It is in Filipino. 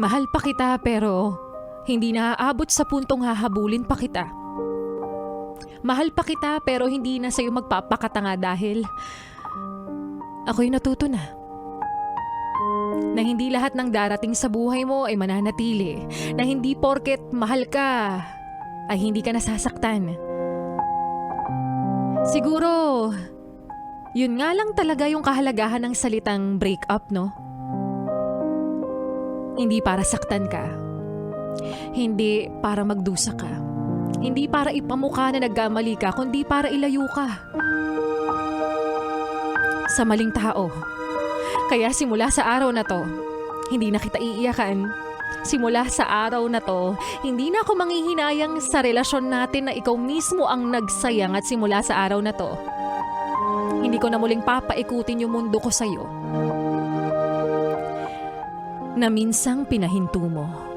Mahal pa kita pero hindi naaabot sa puntong hahabulin pa kita. Mahal pa kita pero hindi na sa'yo magpapakatanga dahil ako'y natuto na. Na hindi lahat ng darating sa buhay mo ay mananatili. Na hindi porket mahal ka ay hindi ka nasasaktan. Siguro, yun nga lang talaga yung kahalagahan ng salitang break up, no? Hindi para saktan ka. Hindi para magdusa ka. Hindi para ipamukha na nagkamali ka, kundi para ilayo ka. Sa maling tao. Kaya simula sa araw na to, hindi na kita iiyakan. Simula sa araw na to, hindi na ako manghihinayang sa relasyon natin na ikaw mismo ang nagsayang at simula sa araw na to. Hindi ko na muling papaikutin yung mundo ko sa'yo. Na minsang pinahinto mo.